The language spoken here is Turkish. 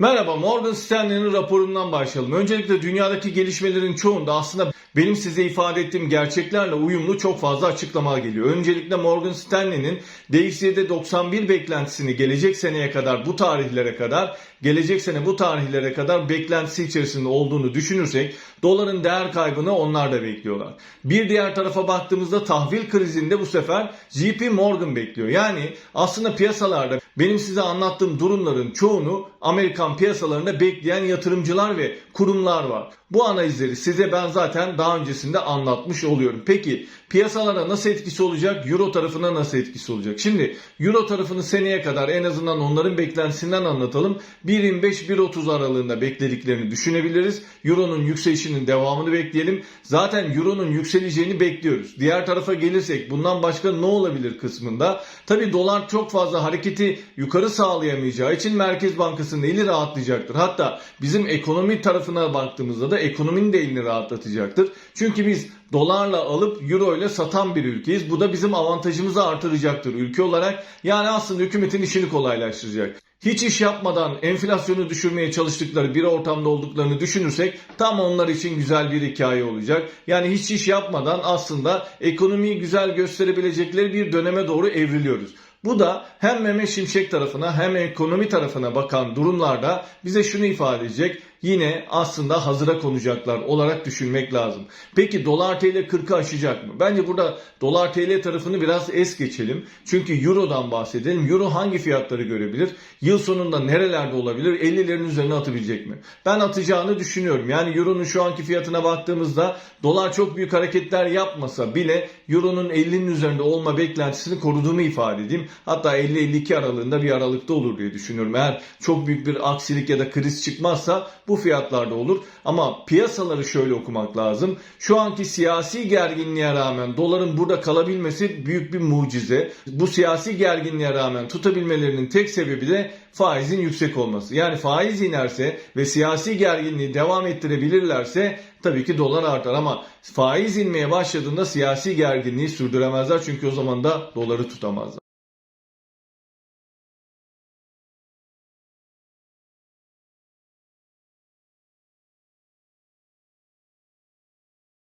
Merhaba Morgan Stanley'nin raporundan başlayalım. Öncelikle dünyadaki gelişmelerin çoğunda aslında benim size ifade ettiğim gerçeklerle uyumlu çok fazla açıklama geliyor. Öncelikle Morgan Stanley'nin DXY'de 91 beklentisini gelecek seneye kadar bu tarihlere kadar gelecek sene bu tarihlere kadar beklentisi içerisinde olduğunu düşünürsek doların değer kaybını onlar da bekliyorlar. Bir diğer tarafa baktığımızda tahvil krizinde bu sefer JP Morgan bekliyor. Yani aslında piyasalarda benim size anlattığım durumların çoğunu Amerikan piyasalarında bekleyen yatırımcılar ve kurumlar var. Bu analizleri size ben zaten daha öncesinde anlatmış oluyorum. Peki piyasalara nasıl etkisi olacak? Euro tarafına nasıl etkisi olacak? Şimdi Euro tarafını seneye kadar en azından onların beklentisinden anlatalım. 1.25-1.30 aralığında beklediklerini düşünebiliriz. Euro'nun yükselişinin devamını bekleyelim. Zaten Euro'nun yükseleceğini bekliyoruz. Diğer tarafa gelirsek bundan başka ne olabilir kısmında? Tabi dolar çok fazla hareketi yukarı sağlayamayacağı için Merkez Bankası'nın eli rahatlayacaktır. Hatta bizim ekonomi tarafına baktığımızda da ekonominin de elini rahatlatacaktır. Çünkü biz dolarla alıp euro ile satan bir ülkeyiz. Bu da bizim avantajımızı artıracaktır ülke olarak. Yani aslında hükümetin işini kolaylaştıracak. Hiç iş yapmadan enflasyonu düşürmeye çalıştıkları bir ortamda olduklarını düşünürsek tam onlar için güzel bir hikaye olacak. Yani hiç iş yapmadan aslında ekonomiyi güzel gösterebilecekleri bir döneme doğru evriliyoruz. Bu da hem Mehmet Şimşek tarafına hem ekonomi tarafına bakan durumlarda bize şunu ifade edecek. Yine aslında hazıra konacaklar olarak düşünmek lazım. Peki dolar TL 40'ı aşacak mı? Bence burada dolar TL tarafını biraz es geçelim. Çünkü Euro'dan bahsedelim. Euro hangi fiyatları görebilir? Yıl sonunda nerelerde olabilir? 50'lerin üzerine atabilecek mi? Ben atacağını düşünüyorum. Yani Euro'nun şu anki fiyatına baktığımızda dolar çok büyük hareketler yapmasa bile Euro'nun 50'nin üzerinde olma beklentisini koruduğumu ifade edeyim. Hatta 50-52 aralığında bir aralıkta olur diye düşünüyorum. Eğer çok büyük bir aksilik ya da kriz çıkmazsa bu fiyatlarda olur. Ama piyasaları şöyle okumak lazım. Şu anki siyasi gerginliğe rağmen doların burada kalabilmesi büyük bir mucize. Bu siyasi gerginliğe rağmen tutabilmelerinin tek sebebi de faizin yüksek olması. Yani faiz inerse ve siyasi gerginliği devam ettirebilirlerse tabii ki dolar artar ama faiz inmeye başladığında siyasi gerginliği sürdüremezler çünkü o zaman da doları tutamazlar.